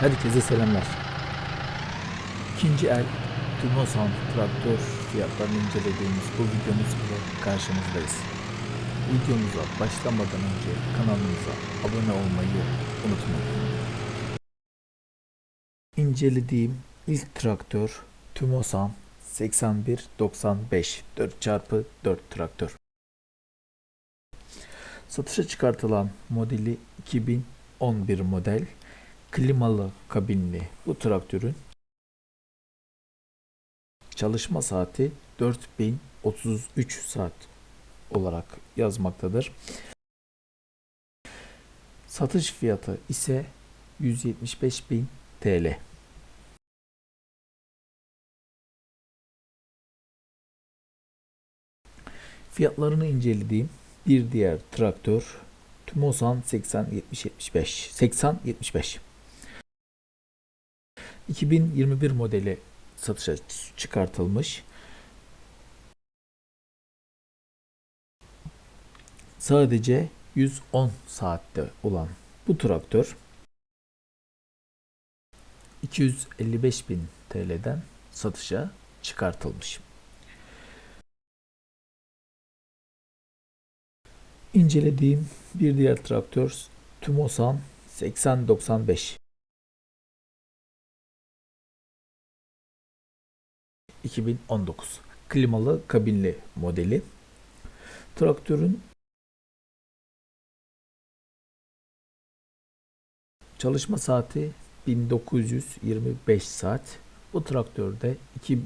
Herkese selamlar. İkinci el Tumosan traktör fiyatlarını incelediğimiz bu videomuz ile karşınızdayız. Videomuza başlamadan önce kanalımıza abone olmayı unutmayın. İncelediğim ilk traktör Tumosan 8195 4x4 traktör. Satışa çıkartılan modeli 2011 model klimalı kabinli bu traktörün çalışma saati 4033 saat olarak yazmaktadır. Satış fiyatı ise 175.000 TL. Fiyatlarını incelediğim bir diğer traktör Tumosan 8075 8075 2021 modeli satışa çıkartılmış. Sadece 110 saatte olan bu traktör 255.000 TL'den satışa çıkartılmış. İncelediğim bir diğer traktör Tumosan 8095 2019 klimalı kabinli modeli. Traktörün çalışma saati 1925 saat. Bu traktörde 2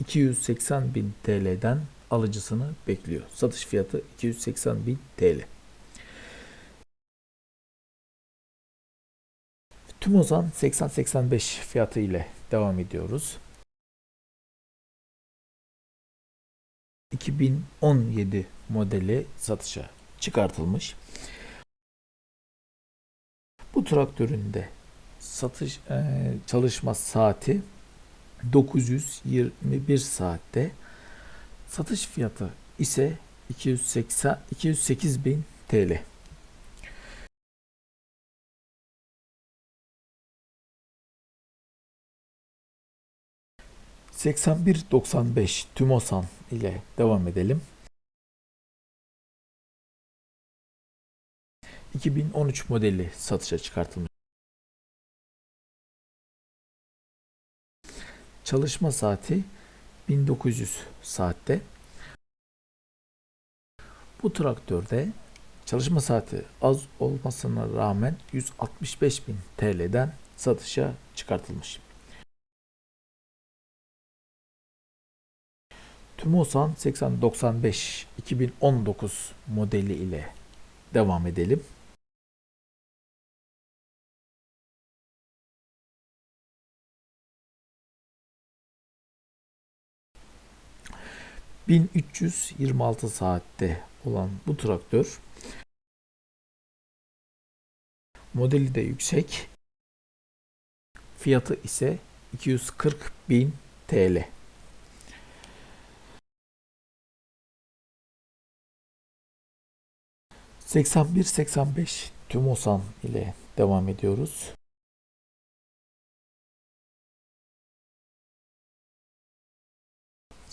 280 bin TL'den alıcısını bekliyor. Satış fiyatı 280 bin TL. Tümozan 80-85 fiyatı ile devam ediyoruz. 2017 modeli satışa çıkartılmış. Bu traktörün de satış e, çalışma saati 921 saatte satış fiyatı ise 280 208 bin TL. ...8195 Tümosan ile devam edelim. 2013 modeli satışa çıkartılmış. Çalışma saati 1900 saatte. Bu traktörde çalışma saati az olmasına rağmen 165.000 TL'den satışa çıkartılmış. Tumosan 8095 2019 modeli ile devam edelim. ...1326 saatte olan bu traktör... ...modeli de yüksek... ...fiyatı ise 240.000 TL. ...81-85 Tümosan ile devam ediyoruz.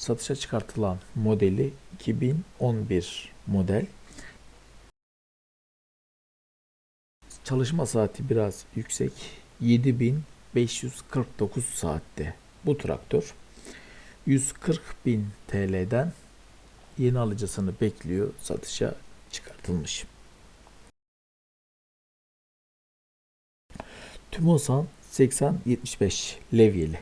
satışa çıkartılan modeli 2011 model. Çalışma saati biraz yüksek. 7549 saatte bu traktör 140.000 TL'den yeni alıcısını bekliyor. Satışa çıkartılmış. Tümosan 8075 levyeli.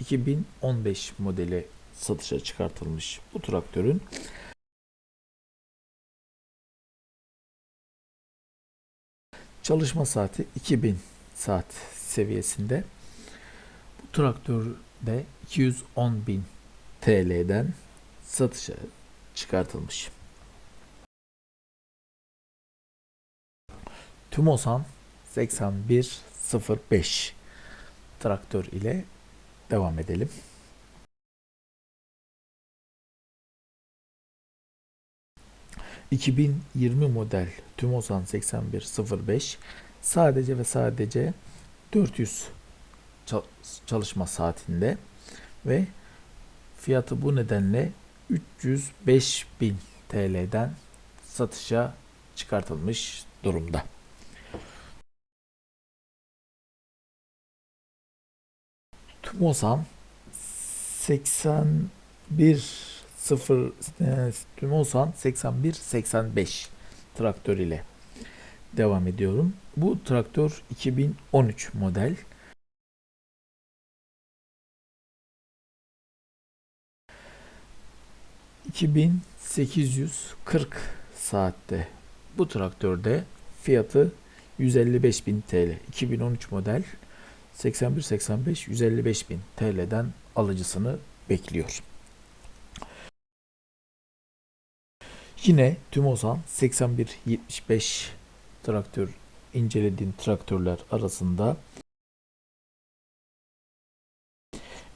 2015 modeli satışa çıkartılmış bu traktörün çalışma saati 2000 saat seviyesinde. Bu traktörde 210.000 TL'den satışa çıkartılmış. Tumosan 8105 traktör ile Devam edelim. 2020 model Tümosan 8105 sadece ve sadece 400 çal- çalışma saatinde ve fiyatı bu nedenle 305 bin TL'den satışa çıkartılmış durumda. Tümosan 81 0 e, Tümosan 81 85 traktör ile devam ediyorum. Bu traktör 2013 model. ...2840 saatte bu traktörde fiyatı 155.000 TL. 2013 model 81-85 155.000 TL'den alıcısını bekliyor. Yine Tümosan 81-75 traktör incelediğim traktörler arasında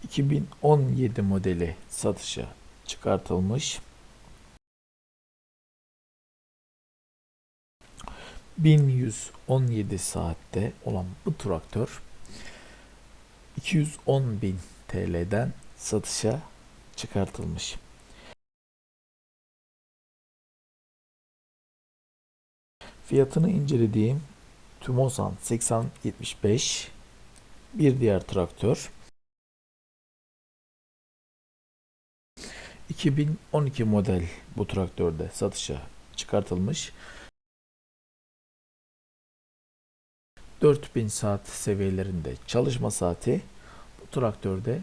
2017 modeli satışa çıkartılmış. 1117 saatte olan bu traktör 210.000 TL'den satışa çıkartılmış. Fiyatını incelediğim Tumosan 8075 bir diğer traktör 2012 model bu traktörde satışa çıkartılmış. 4000 saat seviyelerinde çalışma saati bu traktörde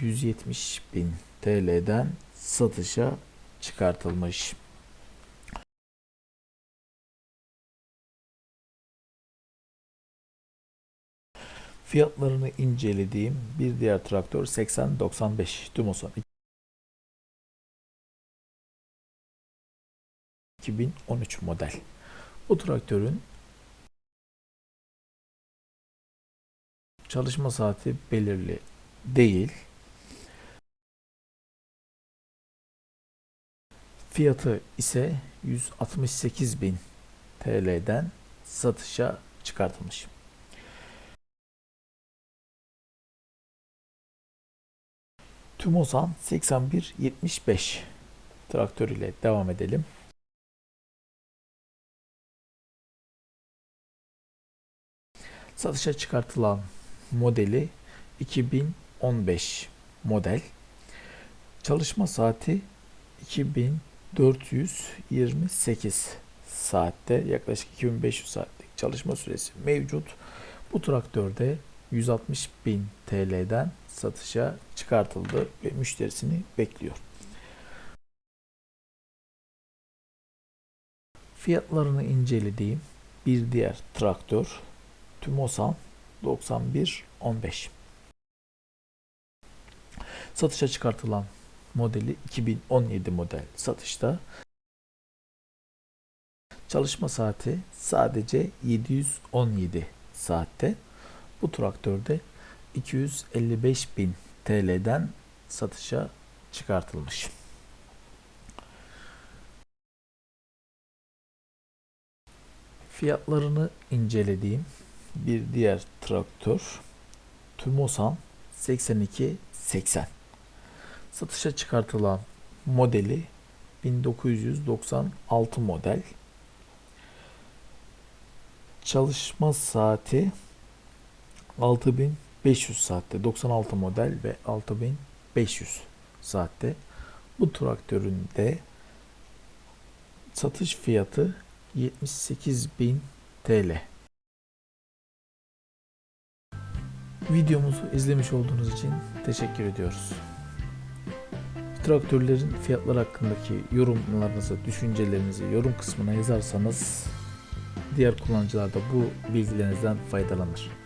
170 bin TL'den satışa çıkartılmış. Fiyatlarını incelediğim bir diğer traktör 8095 Tumosan 2013 model. Bu traktörün çalışma saati belirli değil. Fiyatı ise 168.000 TL'den satışa çıkartılmış. Tumosan 8175 traktör ile devam edelim. Satışa çıkartılan modeli 2015 model. Çalışma saati 2428 saatte yaklaşık 2500 saatlik çalışma süresi mevcut. Bu traktörde 160 bin TL'den satışa çıkartıldı ve müşterisini bekliyor. Fiyatlarını incelediğim bir diğer traktör Tümosan 9115. Satışa çıkartılan modeli 2017 model satışta. Çalışma saati sadece 717 saatte. Bu traktörde 255 bin TL'den satışa çıkartılmış. Fiyatlarını incelediğim bir diğer traktör Tumosan 8280. Satışa çıkartılan modeli 1996 model. Çalışma saati 6500 saatte 96 model ve 6500 saatte bu traktörün de satış fiyatı 78.000 TL. Videomuzu izlemiş olduğunuz için teşekkür ediyoruz. Traktörlerin fiyatları hakkındaki yorumlarınızı, düşüncelerinizi yorum kısmına yazarsanız diğer kullanıcılar da bu bilgilerinizden faydalanır.